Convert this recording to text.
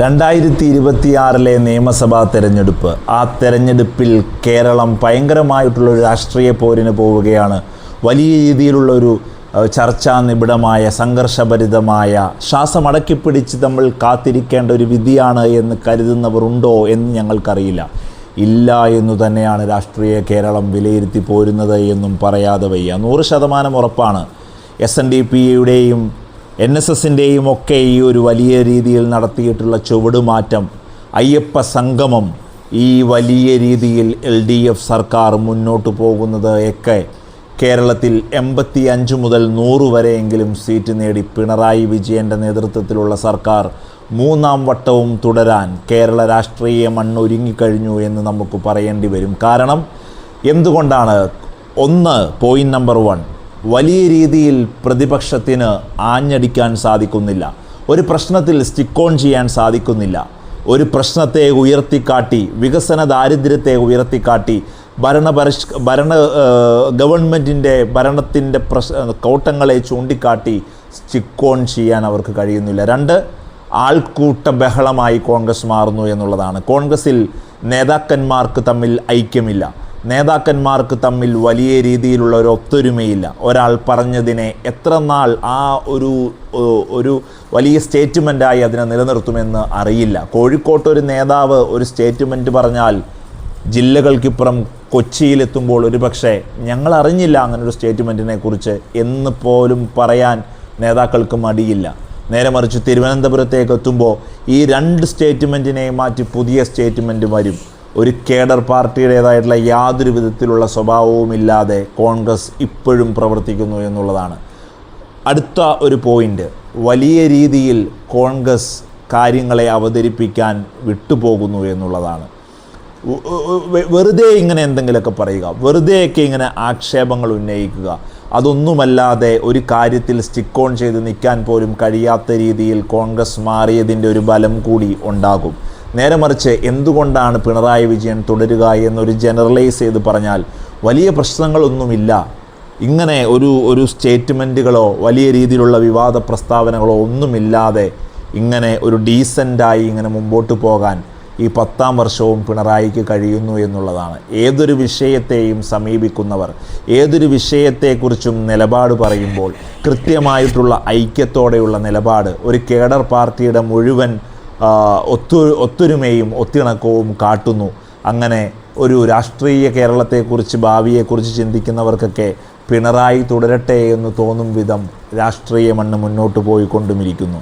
രണ്ടായിരത്തി ഇരുപത്തിയാറിലെ നിയമസഭാ തെരഞ്ഞെടുപ്പ്. ആ തെരഞ്ഞെടുപ്പിൽ കേരളം ഭയങ്കരമായിട്ടുള്ള ഒരു രാഷ്ട്രീയ പോരിന് പോവുകയാണ്. വലിയ രീതിയിലുള്ള ഒരു ചർച്ചാ നിബിഡമായ സംഘർഷഭരിതമായ ശ്വാസമടക്കിപ്പിടിച്ച് നമ്മൾ കാത്തിരിക്കേണ്ട ഒരു വിധിയാണ് എന്ന് കരുതുന്നവർ ഉണ്ടോ എന്ന് ഞങ്ങൾക്കറിയില്ല. ഇല്ല എന്നു തന്നെയാണ് രാഷ്ട്രീയ കേരളം വിലയിരുത്തി പോരുന്നത് എന്നും പറയാതെ വയ്യ. നൂറ് ശതമാനം ഉറപ്പാണ്. എസ് എൻ ഡി പിയുടെയും എൻ എസ് എസിന്റെയും ഒക്കെ ഈ ഒരു വലിയ രീതിയിൽ നടത്തിയിട്ടുള്ള ചുവടുമാറ്റം അയ്യപ്പ സംഗമം ഈ വലിയ രീതിയിൽ എൽ ഡി എഫ് സർക്കാർ മുന്നോട്ട് പോകുന്നത് ഒക്കെ കേരളത്തിൽ എൺപത്തി അഞ്ച് മുതൽ നൂറ് വരെയെങ്കിലും സീറ്റ് നേടി പിണറായി വിജയന്റെ നേതൃത്വത്തിലുള്ള സർക്കാർ മൂന്നാം വട്ടവും തുടരാൻ കേരള രാഷ്ട്രീയ മണ്ണൊരുങ്ങിക്കഴിഞ്ഞു എന്ന് നമുക്ക് പറയേണ്ടി വരും. കാരണം എന്തുകൊണ്ടാണ്? ഒന്ന് പോയിന്റ് നമ്പർ വൺ വലിയ രീതിയിൽ പ്രതിപക്ഷത്തിന് ആഞ്ഞടിക്കാൻ സാധിക്കുന്നില്ല. ഒരു പ്രശ്നത്തിൽ സ്റ്റിക്ക് ഓൺ ചെയ്യാൻ സാധിക്കുന്നില്ല. ഒരു പ്രശ്നത്തെ ഉയർത്തിക്കാട്ടി വികസന ദാരിദ്ര്യത്തെ ഉയർത്തിക്കാട്ടി ഭരണപരിഷ് ഭരണ ഗവൺമെന്റിന്റെ ഭരണത്തിന്റെ പ്രശ് കോട്ടങ്ങളെ ചൂണ്ടിക്കാട്ടി സ്റ്റിക്ക് ഓൺ ചെയ്യാൻ അവർക്ക് കഴിയുന്നില്ല. രണ്ട് ആൾക്കൂട്ട ബഹളമായി കോൺഗ്രസ് മാറുന്നു എന്നുള്ളതാണ്. കോൺഗ്രസിൽ നേതാക്കന്മാർക്ക് തമ്മിൽ ഐക്യമില്ല. നേതാക്കന്മാർക്ക് തമ്മിൽ വലിയ രീതിയിലുള്ള ഒരു ഒത്തൊരുമയില്ല. ഒരാൾ പറഞ്ഞതിനെ എത്ര നാൾ ആ ഒരു ഒരു വലിയ സ്റ്റേറ്റ്മെന്റായി അതിനെ നിലനിർത്തുമെന്ന് അറിയില്ല. കോഴിക്കോട്ട് ഒരു നേതാവ് ഒരു സ്റ്റേറ്റ്മെന്റ് പറഞ്ഞാൽ ജില്ലകൾക്കിപ്പുറം കൊച്ചിയിലെത്തുമ്പോൾ ഒരുപക്ഷെ ഞങ്ങൾ അറിഞ്ഞില്ല അങ്ങനെ ഒരു സ്റ്റേറ്റ്മെന്റിനെ കുറിച്ച് എന്ന് പോലും പറയാൻ നേതാക്കൾക്ക് മടിയില്ല. നേരെ മറിച്ച് തിരുവനന്തപുരത്തേക്ക് എത്തുമ്പോൾ ഈ രണ്ട് സ്റ്റേറ്റ്മെന്റിനെയും മാറ്റി പുതിയ സ്റ്റേറ്റ്മെന്റ് വരും. ഒരു കേഡർ പാർട്ടിയുടേതായിട്ടുള്ള യാതൊരു വിധത്തിലുള്ള സ്വഭാവവുമില്ലാതെ കോൺഗ്രസ് ഇപ്പോഴും പ്രവർത്തിക്കുന്നു എന്നുള്ളതാണ്. അടുത്ത ഒരു പോയിന്റ് വലിയ രീതിയിൽ കോൺഗ്രസ് കാര്യങ്ങളെ അവതരിപ്പിക്കാൻ വിട്ടുപോകുന്നു എന്നുള്ളതാണ്. വെറുതെ ഇങ്ങനെ എന്തെങ്കിലുമൊക്കെ പറയുക. വെറുതെയൊക്കെ ഇങ്ങനെ ആക്ഷേപങ്ങൾ ഉന്നയിക്കുക. അതൊന്നുമല്ലാതെ ഒരു കാര്യത്തിൽ സ്റ്റിക്ക് ഓൺ ചെയ്ത് നിൽക്കാൻ പോലും കഴിയാത്ത രീതിയിൽ കോൺഗ്രസ് മാറിയതിന്റെ ഒരു ബലം കൂടി ഉണ്ടാകും. നേരെ മറിച്ച് എന്തുകൊണ്ടാണ് പിണറായി വിജയൻ തുടരുക എന്നൊരു ജനറലൈസ് ചെയ്ത് പറഞ്ഞാൽ വലിയ പ്രശ്നങ്ങളൊന്നുമില്ല. ഇങ്ങനെ ഒരു ഒരു സ്റ്റേറ്റ്മെന്റുകളോ വലിയ രീതിയിലുള്ള വിവാദ പ്രസ്താവനകളോ ഒന്നുമില്ലാതെ ഇങ്ങനെ ഒരു ഡീസന്റായി ഇങ്ങനെ മുമ്പോട്ട് പോകാൻ ഈ പത്താം വർഷവും പിണറായിക്ക് കഴിയുന്നു എന്നുള്ളതാണ്. ഏതൊരു വിഷയത്തെയും സമീപിക്കുന്നവർ ഏതൊരു വിഷയത്തെക്കുറിച്ചും നിലപാട് പറയുമ്പോൾ കൃത്യമായിട്ടുള്ള ഐക്യത്തോടെയുള്ള നിലപാട് ഒരു കേഡർ പാർട്ടിയുടെ മുഴുവൻ ഒത്തു ഒത്തൊരുമയും ഒത്തിണക്കവും കാട്ടുന്നു. അങ്ങനെ ഒരു രാഷ്ട്രീയ കേരളത്തെക്കുറിച്ച് ഭാവിയെക്കുറിച്ച് ചിന്തിക്കുന്നവർക്കൊക്കെ പിണറായി തുടരട്ടെ എന്ന് തോന്നും വിധം രാഷ്ട്രീയ മണ്ണ് മുന്നോട്ട് പോയിക്കൊണ്ടുമിരിക്കുന്നു.